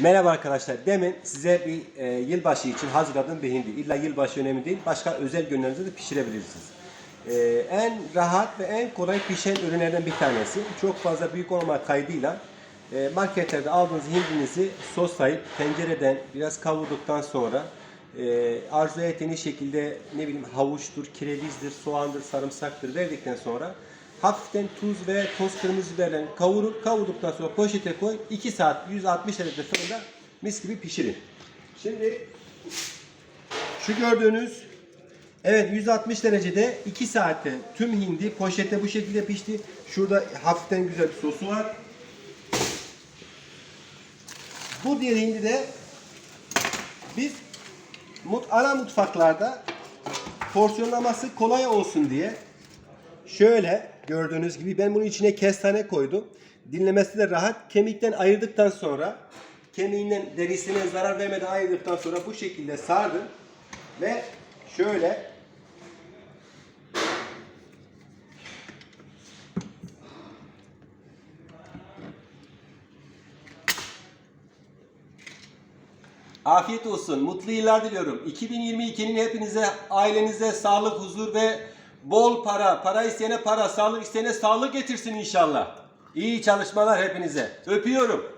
Merhaba arkadaşlar. Demin size bir e, yılbaşı için hazırladığım bir hindi. İlla yılbaşı önemli değil. Başka özel günlerinizde de pişirebilirsiniz. E, en rahat ve en kolay pişen ürünlerden bir tanesi. Çok fazla büyük olma kaydıyla e, marketlerde aldığınız hindinizi soslayıp tencereden biraz kavurduktan sonra e, arzu ettiğiniz şekilde ne bileyim havuçtur, kerevizdir, soğandır, sarımsaktır verdikten sonra hafiften tuz ve toz kırmızı biberle kavurur. Kavurduktan sonra poşete koy. 2 saat 160 derece fırında mis gibi pişirin. Şimdi şu gördüğünüz evet 160 derecede 2 saatte tüm hindi poşette bu şekilde pişti. Şurada hafiften güzel bir sosu var. Bu diğer hindi de biz mut, ana mutfaklarda porsiyonlaması kolay olsun diye şöyle gördüğünüz gibi ben bunun içine kestane koydum. Dinlemesi de rahat. Kemikten ayırdıktan sonra kemiğinden derisine zarar vermeden ayırdıktan sonra bu şekilde sardım. Ve şöyle Afiyet olsun. Mutlu yıllar diliyorum. 2022'nin hepinize, ailenize sağlık, huzur ve bol para, para isteyene para, sağlık isteyene sağlık getirsin inşallah. İyi çalışmalar hepinize. Öpüyorum.